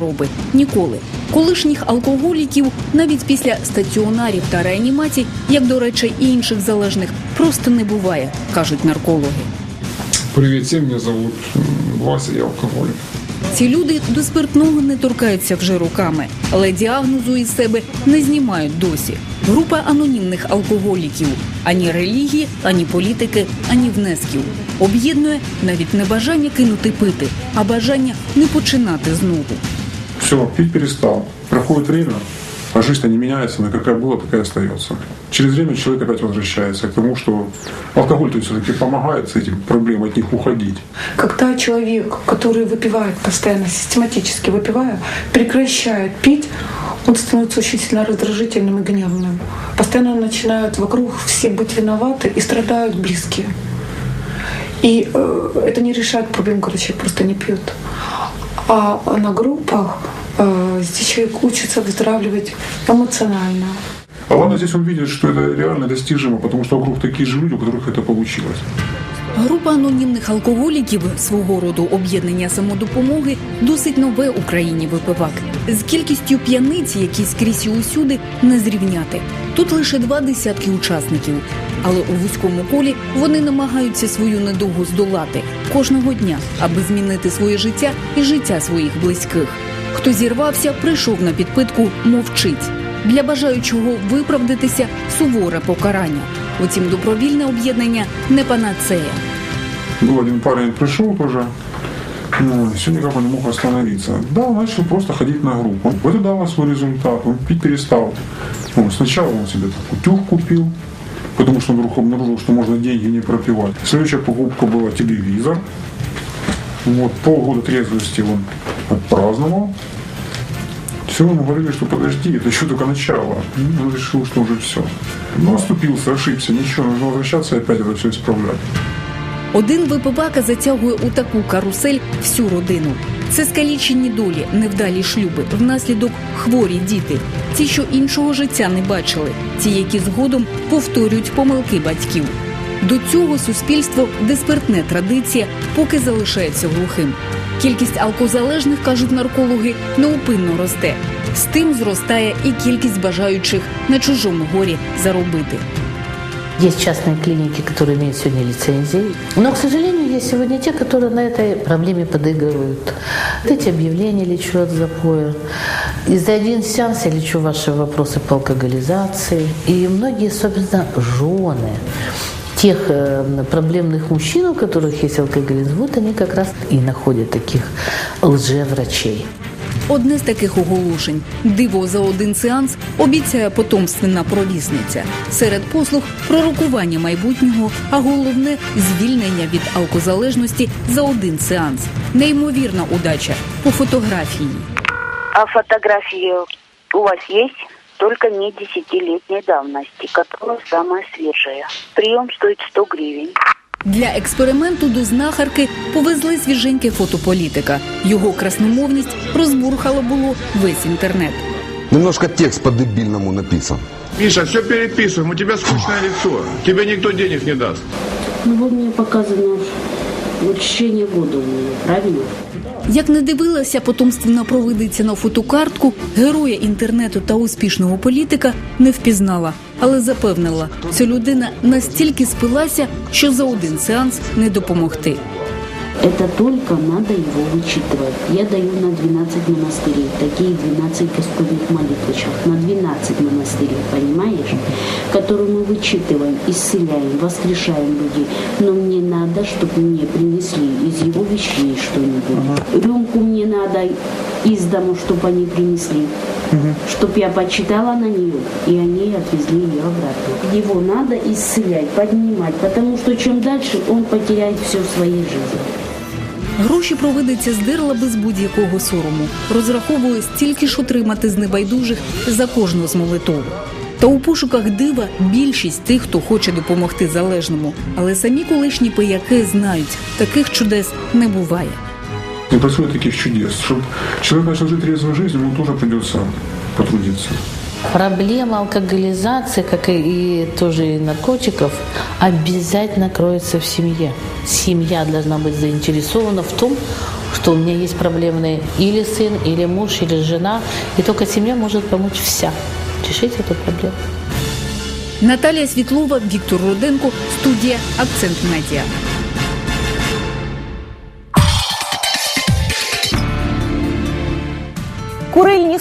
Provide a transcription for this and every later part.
хвороби. Ніколи. Колишніх алкоголіків навіть після стаціонарів та реанімацій, як до речі, і інших залежних, просто не буває, кажуть наркологи. Привет, всем, меня зовут Вася, я алкоголик. Ці люди до спиртного не торкаються вже роками, але діагнозу із себе не знімають досі. Група анонімних алкоголіків ані релігії, ані політики, ані внесків. Об'єднує навіть не бажання кинути пити, а бажання не починати знову. Все, пить перестал. Проходит время, а жизнь-то не меняется, она какая была, такая остается. Через время человек опять возвращается к тому, что алкоголь-то все-таки помогает с этим проблемам от них уходить. Когда человек, который выпивает постоянно, систематически выпивая, прекращает пить, он становится очень сильно раздражительным и гневным. Постоянно начинают вокруг все быть виноваты и страдают близкие. И э, это не решает проблем, когда человек просто не пьет. А на группах э, здесь человек учится выздоравливать эмоционально. А ладно, здесь он видит, что это реально достижимо, потому что вокруг такие же люди, у которых это получилось. Група анонімних алкоголіків свого роду об'єднання самодопомоги досить нове Україні випивак з кількістю п'яниць, які скрізь і усюди не зрівняти. Тут лише два десятки учасників, але у вузькому колі вони намагаються свою недугу здолати кожного дня, аби змінити своє життя і життя своїх близьких. Хто зірвався, прийшов на підпитку, мовчить. Для бажаючого виправдатися суворе покарання. Утім, добровільне об'єднання не панацея. Был один парень, тоже, ну, все никак он не мог остановиться. Да, он начал просто ходить на группу. Это дало свой результат, он пить перестал. Ну, сначала он себе так утюг купил, потому что он вдруг обнаружил, что можно деньги не пропивать. Следующая покупка была телевизор. Вот, полгода трезвости он отпраздновал. Все, ему говорили, что подожди, это еще только начало. Ну, Он решил, что уже все. Но оступился, ошибся, ничего, нужно возвращаться и опять это все исправлять. Один випивака затягує у таку карусель всю родину. Це скалічені долі, невдалі шлюби, внаслідок хворі діти, ті, що іншого життя не бачили, ті, які згодом повторюють помилки батьків. До цього суспільство, де спиртне традиція, поки залишається глухим. Кількість алкозалежних, кажуть наркологи, неупинно росте. З тим зростає і кількість бажаючих на чужому горі заробити. Есть частные клиники, которые имеют сегодня лицензии. Но, к сожалению, есть сегодня те, которые на этой проблеме подыгрывают. Вот Эти объявления лечу от запоя. И за один сеанс я лечу ваши вопросы по алкоголизации. И многие, собственно, жены тех э, проблемных мужчин, у которых есть алкоголизм, вот они как раз и находят таких лжеврачей. Одне з таких оголошень диво за один сеанс обіцяє потомственна провісниця. Серед послуг пророкування майбутнього, а головне звільнення від алкозалежності за один сеанс. Неймовірна удача по фотографії. А фотографии у вас есть? Только не десятилетней давности, которая самая свежая. Прием стоит 100 гривен. Для експерименту до знахарки повезли свіженьке фотополітика. Його красномовність розбурхало було весь інтернет. Немножко текст по дебільному написан. Миша, все переписуємо. у тебе скучне лицо. Тебе ніхто денег не дасть. Ну вот мне показано в течение года у меня, правильно? Як не дивилася потомственна провидиця на фотокартку, героя інтернету та успішного політика не впізнала, але запевнила, ця людина настільки спилася, що за один сеанс не допомогти. Это только надо его вычитывать. Я даю на 12 монастырей, такие 12 господних молитвочек, на 12 монастырей, понимаешь? Которые мы вычитываем, исцеляем, воскрешаем людей. Но мне надо, чтобы мне принесли из его вещей что-нибудь. Рюмку мне надо из дому, чтобы они принесли. Чтоб я почитала на нее, и они отвезли ее обратно. Его надо исцелять, поднимать, потому что чем дальше он потеряет все в своей жизни. Гроші провидиця здерла без будь-якого сорому, розраховує стільки ж отримати з небайдужих за кожну з молитов. Та у пошуках дива більшість тих, хто хоче допомогти залежному, але самі колишні пияки знають, таких чудес не буває. Не происходит таких чудес. Чтобы человек начал жить трезвой жизнью, ему тоже придется потрудиться. Проблема алкоголизации, как и, и тоже и наркотиков, обязательно кроется в семье. Семья должна быть заинтересована в том, что у меня есть проблемный или сын, или муж, или жена, и только семья может помочь вся решить эту проблему. Наталія Світлова, Віктор Руденко, студія Акцент Медіа.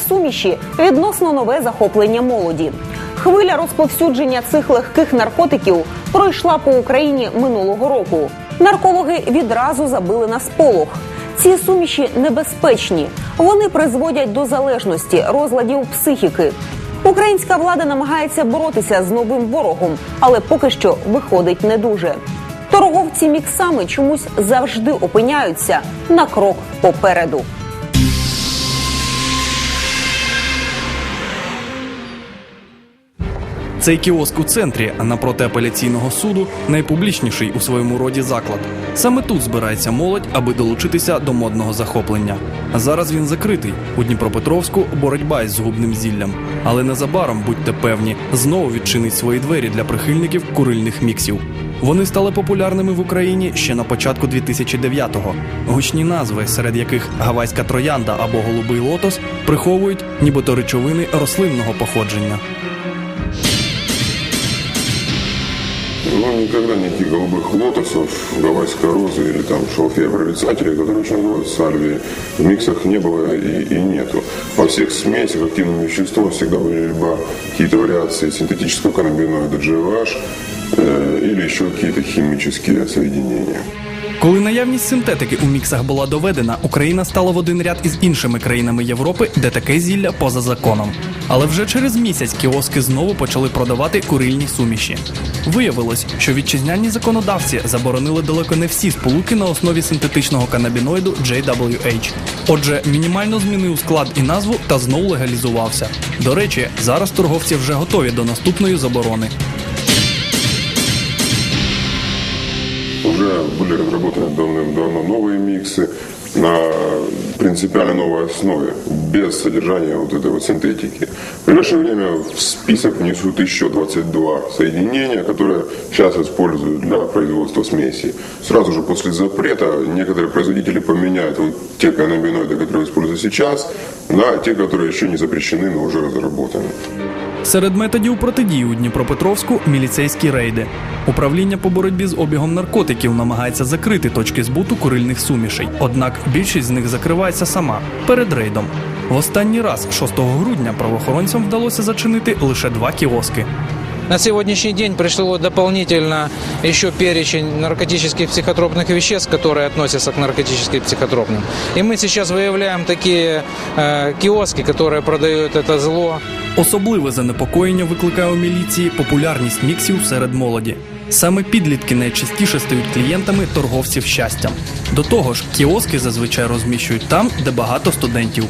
Суміші відносно нове захоплення молоді. Хвиля розповсюдження цих легких наркотиків пройшла по Україні минулого року. Наркологи відразу забили на сполох. Ці суміші небезпечні. Вони призводять до залежності, розладів психіки. Українська влада намагається боротися з новим ворогом, але поки що виходить не дуже. Торговці міксами чомусь завжди опиняються на крок попереду. Цей кіоск у центрі, а напроти апеляційного суду, найпублічніший у своєму роді заклад. Саме тут збирається молодь, аби долучитися до модного захоплення. Зараз він закритий. У Дніпропетровську боротьба із згубним зіллям. Але незабаром, будьте певні, знову відчинить свої двері для прихильників курильних міксів. Вони стали популярними в Україні ще на початку 2009-го. Гучні назви, серед яких гавайська троянда або голубий лотос, приховують нібито речовини рослинного походження. Ну, никогда никаких голубых лотосов, гавайской розы или там шалфея прорицателей, которые очень называют сальвии, в миксах не было и, и нету. Во всех смесях активным веществом всегда были либо какие-то вариации синтетического каннабиноида GVH, э, или еще какие-то химические соединения. Коли наявність синтетики у міксах була доведена, Україна стала в один ряд із іншими країнами Європи, де таке зілля поза законом. Але вже через місяць кіоски знову почали продавати курильні суміші. Виявилось, що вітчизняні законодавці заборонили далеко не всі сполуки на основі синтетичного канабіноїду JWH. Отже, мінімально змінив склад і назву та знову легалізувався. До речі, зараз торговці вже готові до наступної заборони. Уже были разработаны давным-давно новые миксы на принципиально новой основе, без содержания вот этой вот синтетики. В ближайшее время в список внесут еще 22 соединения, которые сейчас используют для производства смеси. Сразу же после запрета некоторые производители поменяют вот те каннабиноиды, которые используют сейчас, на те, которые еще не запрещены, но уже разработаны. Серед методів протидії у Дніпропетровську міліцейські рейди. Управління по боротьбі з обігом наркотиків намагається закрити точки збуту курильних сумішей. Однак більшість з них закривається сама перед рейдом. В останній раз, 6 грудня, правоохоронцям вдалося зачинити лише два кіоски. На сегодняшний день пришло дополнительно еще перечень наркотических психотропных веществ, которые относятся к наркотическим психотропным. И мы сейчас выявляем такие э, киоски, которые продают это зло. Особливе занепокоєння викликає у міліції популярність міксів серед молоді. Саме підлітки найчастіше стають клієнтами торговців щастям. До того ж, кіоски зазвичай розміщують там, де багато студентів.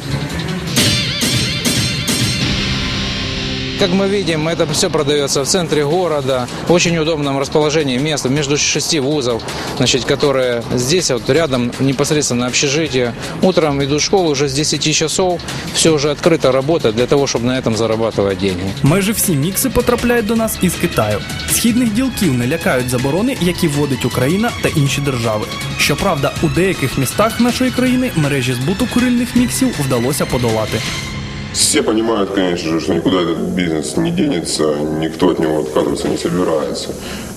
Как мы видим, это все продается в центре города, в очень удобном расположении места, между шести вузов, значит, которые здесь вот рядом непосредственно общежитие. Утром идут в школу уже с 10 часов, все уже открыто работает для того, чтобы на этом зарабатывать деньги. Майже всі мікси потрапляють до нас із Китаю. Східних ділків не лякають заборони, які вводить Україна та інші держави. Щоправда, у деяких містах нашої країни мережі збуту курильних міксів вдалося подолати. Все понимают, конечно же, что никуда этот бизнес не денется, никто от него отказываться не собирается.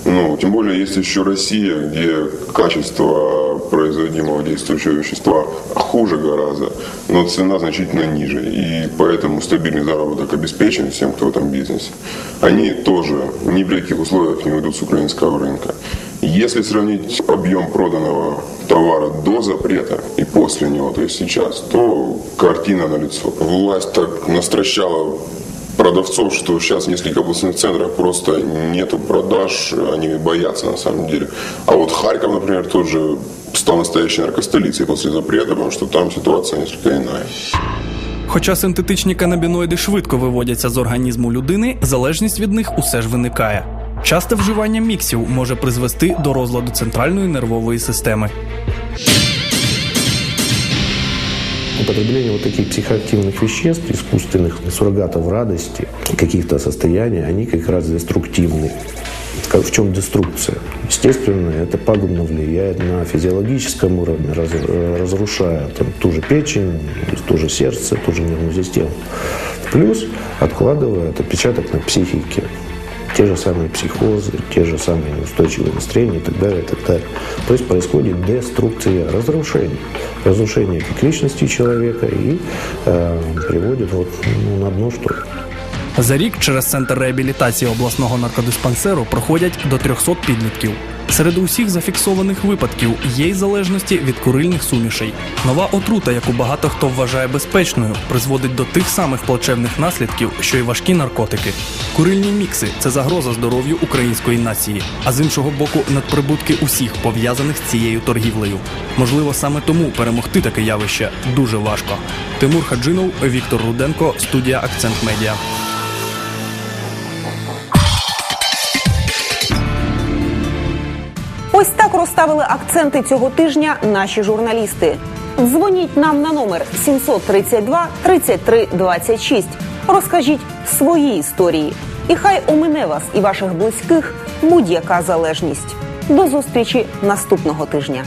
Ну, тем более, есть еще Россия, где качество производимого действующего вещества хуже гораздо, но цена значительно ниже. И поэтому стабильный заработок обеспечен всем, кто в этом бизнесе. Они тоже ни при каких условиях не уйдут с украинского рынка. Если сравнить объем проданного товара до запрета и после него, то есть сейчас, то картина налицо. Власть так настращала продавцов, что сейчас в нескольких областных центрах просто нету продаж, они боятся на самом деле. А вот Харьков, например, тоже стал настоящей наркостолицей после запрета, потому что там ситуация несколько иная. Хоча синтетичні канабіноїди швидко виводяться з організму людини, залежність від них усе ж виникає. Часте вживання міксів може призвести до розладу центральної нервової системи. Употребление вот таких психоактивных веществ, искусственных суррогатов радости, каких-то состояний, они как раз деструктивны. как в чем деструкция. Естественно, это пагубно влияет на физиологическом уровне, раз- э, разрушая там, ту же печень, ту же сердце, ту же нервную систему. Плюс откладывает отпечаток на психике. Те же самые психозы, те же самые неустойчивые настроения и так далее, и так далее. То есть происходит деструкция, разрушение. Разрушение как личности человека и э, приводит вот, ну, на дно что. За рік через центр реабілітації обласного наркодиспансеру проходять до 300 підлітків. Серед усіх зафіксованих випадків є й залежності від курильних сумішей. Нова отрута, яку багато хто вважає безпечною, призводить до тих самих плачевних наслідків, що й важкі наркотики. Курильні мікси це загроза здоров'ю української нації, а з іншого боку, надприбутки усіх пов'язаних з цією торгівлею. Можливо, саме тому перемогти таке явище дуже важко. Тимур Хаджинов, Віктор Руденко, студія Акцент Медіа. Ось так розставили акценти цього тижня наші журналісти. Дзвоніть нам на номер 732 33 26. Розкажіть свої історії. І хай омине вас і ваших близьких будь-яка залежність. До зустрічі наступного тижня.